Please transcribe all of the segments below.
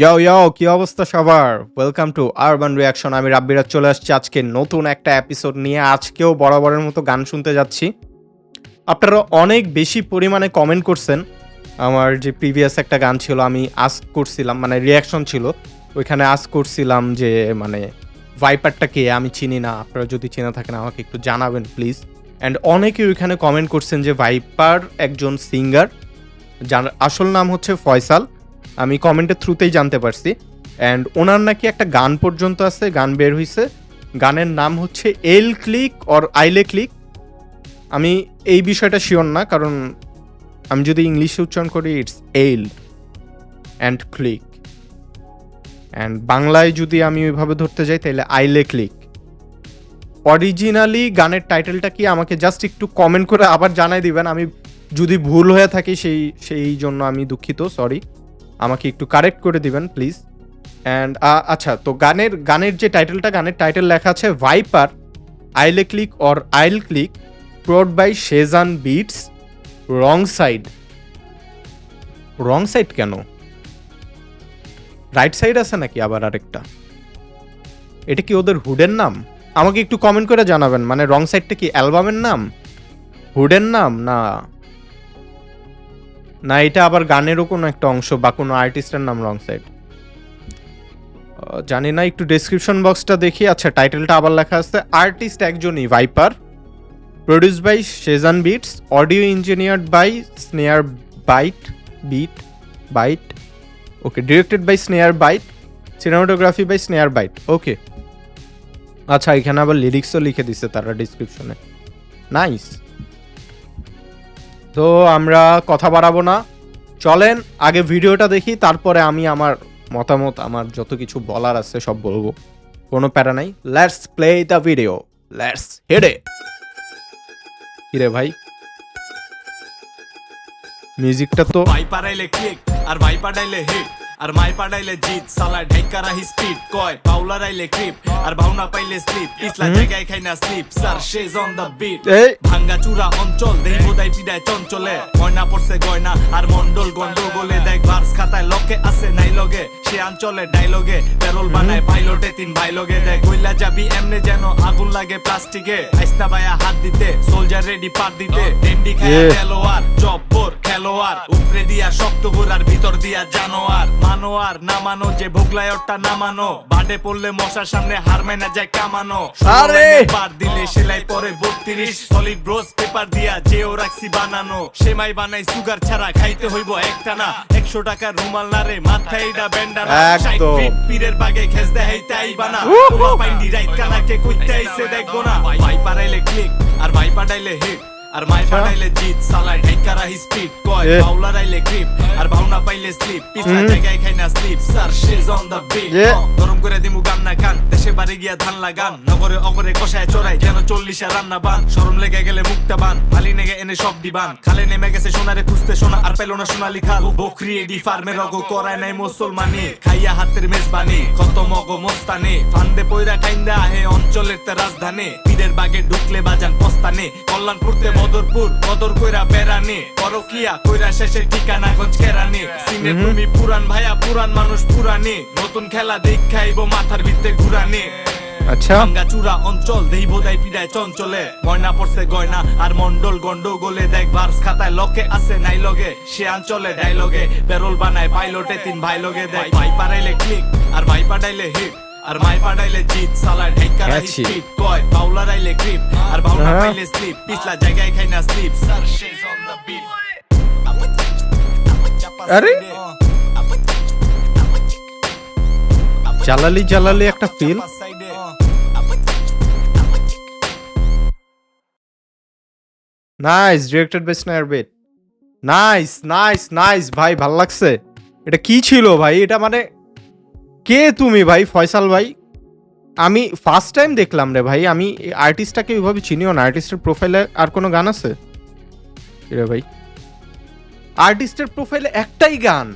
ইয়াও ইয়াও কি অবস্থা সবার? ওয়েলকাম টু আরবান রিয়াকশন আমি রাব্বিরাজ চলে আসছি আজকে নতুন একটা এপিসোড নিয়ে। আজকেও বরাবরের মতো গান শুনতে যাচ্ছি। আপনারা অনেক বেশি পরিমাণে কমেন্ট করছেন। আমার যে প্রিভিয়াস একটা গান ছিল, আমি আস্ক করছিলাম মানে রিয়াকশন ছিল। ওইখানে আস্ক করছিলাম যে মানে ভাইপারটা কে? আমি চিনি না। আপনারা যদি চেনা থাকেন, আমাকে একটু জানাবেন প্লিজ অ্যান্ড অনেকে ওইখানে কমেন্ট করছেন যে ভাইপার একজন সিঙ্গার যার আসল নাম হচ্ছে ফয়সাল। আমি কমেন্টের থ্রুতেই জানতে পারছি। অ্যান্ড ওনার নাকি একটা গান পর্যন্ত আছে, গান বের হইছে। গানের নাম হচ্ছে এল ক্লিক অর আইলে ক্লিক আমি এই বিষয়টা শিওর না, কারণ আমি যদি ইংলিশে উচ্চারণ করি it's L and click and বাংলায় যদি আমি ওইভাবে ধরতে যাই, তাহলে আইলে ক্লিক অরিজিনালি গানের টাইটেলটা কি আমাকে জাস্ট একটু কমেন্ট করে আবার জানাই দিবেন। আমি যদি ভুল হয়ে থাকি, সেই সেই জন্য আমি দুঃখিত সরি আমাকে একটু কারেক্ট করে দিবেন প্লিজ অ্যান্ড আচ্ছা তো গানের গানের যে টাইটেলটা গানের টাইটেল লেখা আছে ভাইপার আইলে ক্লিক অর আইল click prod by Shezan beats wrong side wrong side কেন? রাইট সাইড আছে নাকি আবার আরেকটা? এটা কি ওদের হুডের নাম? আমাকে একটু কমেন্ট করে জানাবেন মানে রং সাইডটা কি অ্যালবামের নাম? হুডের নাম? না। না, এটা আবার গানেরও কোনো একটা অংশ বা কোনো আর্টিস্টের নাম রং সাইড জানি না, একটু ডেসক্রিপশন বক্সটা দেখি। আচ্ছা টাইটেলটা আবার লেখা আছে আর্টিস্ট একজনই Viper produce by Shezan beats audio engineered by snare bite beat bite okay directed by snare bite cinematography by snare bite okay আচ্ছা এখানে আবার লিরিক্সও লিখে দিছে তারা ডিসক্রিপশনে নাইস তো আমরা কথা বাড়াবো না। চলেন, আগে ভিডিওটা দেখি, তারপরে আমি আমার মতামত, আমার যত কিছু বলার আছে সব বলব। কোনো প্যারা নাই। Let's play the video let's হেডে কিরে ভাই? মিউজিকটা তো ভাই ক্লিক আর ভাই পাঠাইলে হিট আর মাই পাঠাইলে জিত সালা ঢাইকা রাহি স্পিড কয় পাউলা রাইলে ক্রিপ আর ভাওনা পাইলে স্লিপ ইসলা জায়গায় খাই না slip sir Shez on the beat ভাঙ্গা চূড়া অঞ্চল দেই বোদাই পিডায় চঞ্চলে। ময়না পড়ছে গয়না আর মন্ডল গন্ডগোলে দেখ ভার্স খাতায় লকে আছে নাই লগে সে অঞ্চলে ডাইলগে পেরোল বানায় পাইলটে তিন ভাই লগে দেখ কইলা যাবি এমনে যেন আগুন লাগে প্লাস্টিকে আইস্তা ভাইয়া হাত দিতে সোলজার রেডি পার দিতে। ডেন্ডি খায়. খেলোয়াড় জব্বর খেলোয়াড় উপরে দিয়া শক্ত গোড়ার ভিতর দিয়া জানোয়ার। মানোয়ার না মানো যে ভোগলায়রটা না মানো বাডে পড়লে মশার সামনে হার মেনা যায় কামানো। আরে! বার দিলে সেলাই পরে বত্রিশ। সলিড ব্রোস পেপার দিয়া যেও রাখছি বানানো। সেমাই বানাই সুগার ছাড়া খাইতে হইব একটা না একশো টাকার রুমাল না রে মাথায় এটা ব্যান্ডানা একদম। ষাট পীরের বাগে খেস দেয় তাই বানা। তোমার পাইন্ডি রাইট কানাকে কইতে আইছে দেখব না। ভাই পারাইলে ক্লিক আর ভাই পাঠাইলে হিট আর মাই পাঠাইলে জিত সালায় ঢাইকা রাহি স্পিড কয়. বাউলা রাইলে গ্রিপ আর ভাওনা পাইলে স্লিপ পিছলা জায়গায় খাই না slip sir Shez on the beat গরম করে দিমু গান না দেশে বাড়ি গিয়া ধান লাগান। নগরে অগরে কষায় চড়াই যেন চল্লিশে রান্না বান। লেগে গেলে মুখটা বান। মালি নেগে এনে সব দিবান। খালে নেমে গেছে সোনারে খুঁজতে সোনা আর পেল না সোনালি খাল। বকরি এডি ফার্মের অগো করায় নাই মুসলমানি। খাইয়া হাতের মেজবানি। কত মগ মোস্তানে। ফান্দে পয়রা কাইন্দা আহে অঞ্চলের তে রাজধানী। পীরের বাগে ঢুকলে বাজান পস্তানে। কল্যাণপুরতে বদরপুর বদর কইরা বেড়ানে পরকিয়া কইরা শেষের ঠিকানা গঞ্জ কেরানে। সিনে তুমি পুরান ভাইয়া পুরান মানুষ পুরানে। নতুন খেলা দেখাইবো মাথার ভিতরে ঘুরানে। আচ্ছা। অঞ্চল দেই বোধাই পিড়ায় চঞ্চলে। ময়না পড়ছে গয়না আর মন্ডল গন্ডগোলে দেখ ভার্স খাতায় লকে আছে নাই লগে। সে অঞ্চলে ডাইলগে পেরোল বানায় পাইলটে তিন ভাই লগে দেখ। ভাই পারাইলে ক্লিক আর ভাই পাঠাইলে হিট আর মাই পাঠাইলে জিত সালা Catchy. স্পিড কয় পাউলা রাইলে গ্রিপ আর। পাইলে স্লিপ পিছলা জায়গায় খাই না slip sir Shez on the beat আরে? জালালি জালালি একটা feel nice directed by snare bite nice nice nice ভাই ভালো লাগছে। এটা কি ছিল ভাই? এটা মানে কে তুমি ভাই? ফয়সাল ভাই? আমি ফার্স্ট টাইম দেখলাম রে ভাই। আমি আর্টিস্টটাকে ওইভাবে চিনিও না। আর্টিস্টের প্রোফাইলে আর কোনো গান আছে? রে ভাই। আর্টিস্টের প্রোফাইলে একটাই গান।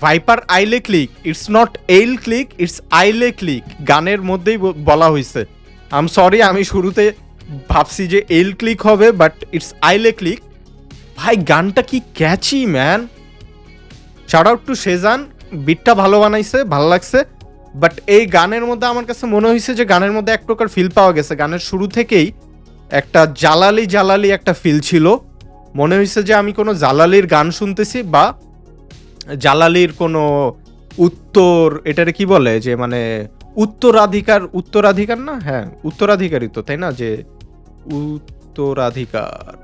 ভাইপার আইলে ক্লিক ইটস নট এইল ক্লিক ইটস আইলে ক্লিক গানের মধ্যেই বলা হয়েছে আম সরি আমি শুরুতে ভাবছি যে এল ক্লিক হবে বাট ইটস আইলে ক্লিক ভাই, গানটা কি catchy man shout out to Shezan বিটটা ভালো বানাইছে, ভালো লাগছে বাট এই গানের মধ্যে আমার কাছে মনে হয়েছে যে গানের মধ্যে এক প্রকার ফিল পাওয়া গেছে। গানের শুরু থেকেই একটা জালালি জালালি একটা ফিল ছিল। মনে হয়েছে যে আমি কোনো জালালির গান শুনতেছি বা জালালির কোনো উত্তর, এটারে কি বলে? যে মানে উত্তরাধিকার উত্তরাধিকার না? হ্যাঁ উত্তরাধিকারই তো, তাই না? যে উত্তরাধিকার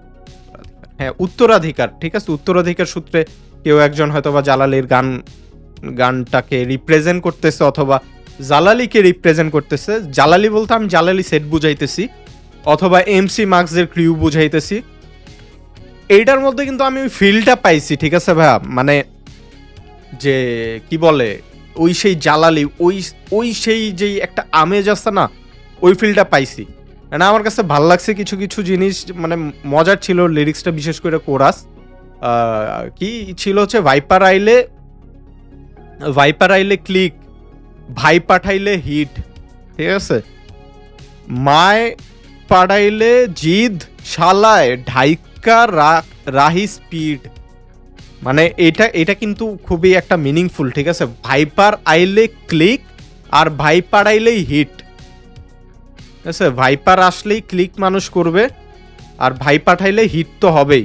হ্যাঁ উত্তরাধিকার, ঠিক আছে? উত্তরাধিকার সূত্রে কেউ একজন হয়তো বা জালালির গান গানটাকে রিপ্রেজেন্ট করতেছে অথবা জালালিকে রিপ্রেজেন্ট করতেছে। জালালি বলতে আমি জালালি সেট বুঝাইতেছি, অথবা এমসি মার্কসের ক্রিউ বুঝাইতেছি। এইটার মধ্যে কিন্তু আমি ওই ফিলটা পাইছি, ঠিক আছে ভাইয়া? মানে যে কি বলে, ওই সেই জালালি, ওই ওই সেই যেই একটা আমেজ আছে না, ওই ফিলটা পাইছি। না আমার কাছে ভালো লাগছে কিছু কিছু জিনিস মানে মজার ছিল লিরিক্সটা বিশেষ করে কোরাস কি ছিল হচ্ছে ভাইপার আইলে ভাইপার আইলে ক্লিক ভাই পাঠাইলে হিট ঠিক আছে? মায় পাড়াইলে জিদ, শালায় ঢাইকা রাহি স্পিড মানে এটা এটা কিন্তু খুবই একটা মিনিংফুল ঠিক আছে? ভাইপার আইলে ক্লিক আর ভাই আইলেই হিট ঠিক আছে? ভাইপার আসলেই ক্লিক মানুষ করবে, আর ভাই পাঠাইলে হিট তো হবেই।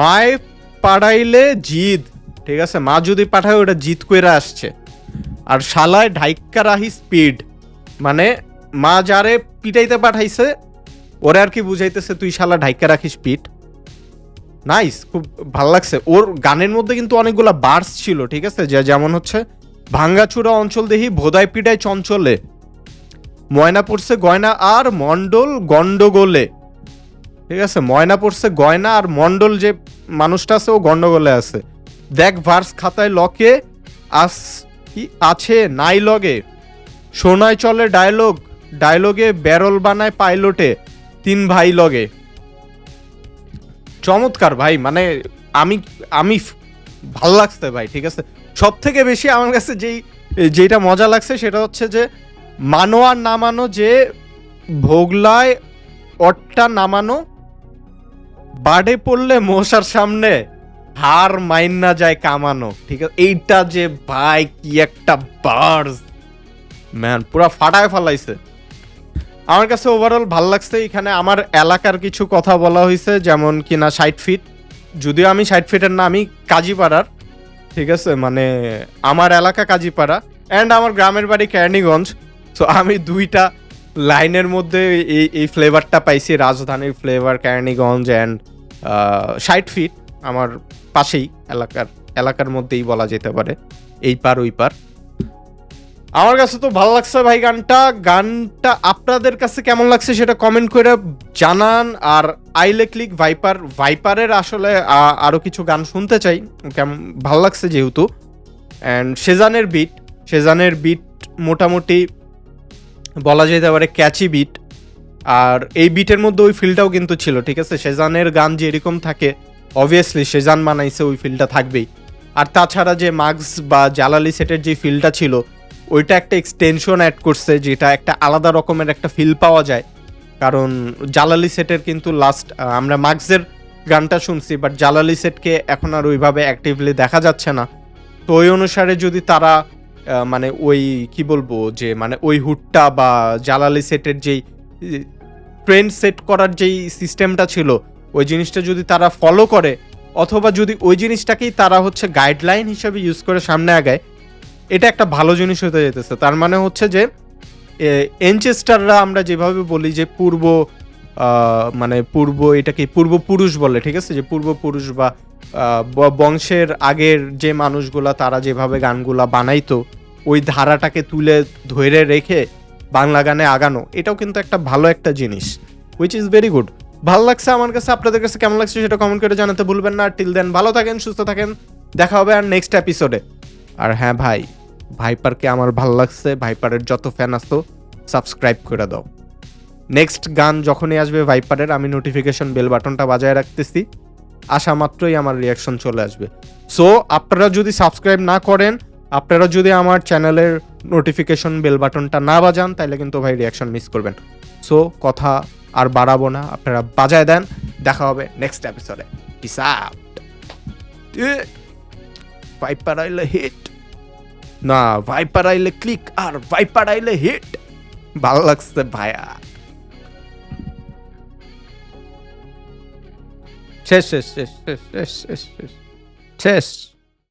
মায় পাড়াইলে জিদ ঠিক আছে? মা যদি পাঠায়, ওটা জিদ কইরা আসছে। আর শালায় ঢাইকা রাহি স্পিড মানে মা যারে পিটাইতে পাঠাইছে, ওরে আর কি বুঝাইতেছে, তুই শালা ঢাইকা রাখিস স্পিড নাইস খুব ভালো লাগছে। ওর গানের মধ্যে কিন্তু অনেকগুলা বার্স ছিল, ঠিক আছে? যে যেমন হচ্ছে ভাঙ্গাচুরা অঞ্চল দেহি ভোদাই পিটাই চঞ্চলে। ময়না পড়ছে গয়না আর মন্ডল গন্ডগোলে ঠিক আছে? ময়না পড়ছে গয়না আর মন্ডল যে মানুষটা আছে, ও গন্ডগোলে আছে। দেখ ভার্স খাতায় লকে, আস কি আছে নাই লগে। সোনায় চলে ডায়লগ, ডায়লগে ব্যারল বানায় পাইলটে, তিন ভাই লগে। চমৎকার ভাই মানে আমি আমি ভালো লাগছে ভাই, ঠিক আছে? সব থেকে বেশি আমার কাছে যেই যেটা মজা লাগছে সেটা হচ্ছে যে মানো আর নামানো যে ভোগলায় অট্টা নামানো, বাড়ে পড়লে মশার সামনে। হার মাইন না যায় কামানো, ঠিক আছে? এইটা যে ভাই কি একটা বার্স ম্যান পুরা ফাটায় ফালাইছে। আমার কাছে ওভারঅল ভালো লাগছে, এখানে আমার এলাকার কিছু কথা বলা হয়েছে যেমন কিনা ষাট ফিট যদিও আমি ষাট ফিটের না, আমি কাজীপাড়ার, ঠিক আছে? মানে আমার এলাকা কাজীপাড়া অ্যান্ড আমার গ্রামের বাড়ি ক্যারনিগঞ্জ সো আমি দুইটা লাইনের মধ্যে এই এই ফ্লেভারটা পাইছি, রাজধানীর ফ্লেভার ক্যারনিগঞ্জ অ্যান্ড ষাট ফিট আমার পাশেই এলাকার এলাকার মধ্যেই বলা যেতে পারে। এই পার, ওই পার। আমার কাছে তো ভালো লাগছে ভাই গানটা। গানটা আপনাদের কাছে কেমন লাগছে সেটা কমেন্ট করে জানান। আর আইলে ক্লিক ভাইপার ভাইপারের আসলে আরও কিছু গান শুনতে চাই। কেমন, ভালো লাগছে যেহেতু। অ্যান্ড সেজানের বিট সেজানের বিট মোটামুটি বলা যেতে পারে ক্যাচি বিট আর এই বিটের মধ্যে ওই ফিলটাও কিন্তু ছিল, ঠিক আছে? সেজানের গান যে এরকম থাকে অবভিয়াসলি সেজান মানাইছে ওই ফিলটা থাকবেই। আর তাছাড়া যে মার্কস বা জালালি সেটের যে ফিলটা ছিল, ওইটা একটা এক্সটেনশন অ্যাড করছে যেটা একটা আলাদা রকমের একটা ফিল পাওয়া যায়। কারণ জালালি সেটের কিন্তু লাস্ট আমরা মার্কসের গানটা শুনছি বাট জালালি সেটকে এখন আর ওইভাবে অ্যাক্টিভলি দেখা যাচ্ছে না। তো ওই অনুসারে যদি তারা মানে ওই, কি বলব যে মানে ওই হুডটা বা জালালি সেটের যেই ট্রেন্ড সেট করার যেই সিস্টেমটা ছিল ওই জিনিসটা যদি তারা ফলো করে, অথবা যদি ওই জিনিসটাকেই তারা হচ্ছে গাইডলাইন হিসেবে ইউজ করে সামনে আগায়, এটা একটা ভালো জিনিস হতে যেতেছে। তার মানে হচ্ছে যে এনচেস্টাররা আমরা যেভাবে বলি যে পূর্ব মানে পূর্ব এটাকে পূর্বপুরুষ বলে, ঠিক আছে? যে পূর্বপুরুষ বা বংশের আগের যে মানুষগুলা, তারা যেভাবে গানগুলা বানাইতো, ওই ধারাটাকে তুলে ধরে রেখে বাংলা গানে আগানো, এটাও কিন্তু একটা ভালো একটা জিনিস উইচ ইজ ভেরি গুড ভালো লাগছে আমার কাছে, আপনাদের কাছে কেমন লাগছে সেটা কমেন্ট করে জানাতে ভুলবেন না। টিল দেন ভালো থাকেন, সুস্থ থাকেন। দেখা হবে আর নেক্সট এপিসোডে আর হ্যাঁ ভাই ভাইপারকে আমার ভালো লাগছে ভাইপারের যত ফ্যান আসতো সাবস্ক্রাইব করে দাও। নেক্সট গান যখনই আসবে ভাইপারের আমি নোটিফিকেশন বেল বাটনটা বাজায় রাখতেছি। আসা মাত্রই আমার রিয়াকশন চলে আসবে। সো আপনারা যদি সাবস্ক্রাইব না করেন, আপনারা যদি আমার চ্যানেলের নোটিফিকেশন বেল বাটনটা না বাজান তাহলে কিন্তু ভাই রিয়াকশন মিস করবেন। সো কথা আর বাড়াবো না। আপনারা বাজায় দেন। দেখা হবে নেক্সট এপিসোডে পিস আউট ভাইপার আইলে হিট না ভাইপার আইলে ক্লিক আর ভাইপার আইলে হিট ভালো লাগছে ভায়া শেষ শেষ শেষ শেষ শেষ শেষ শেষ।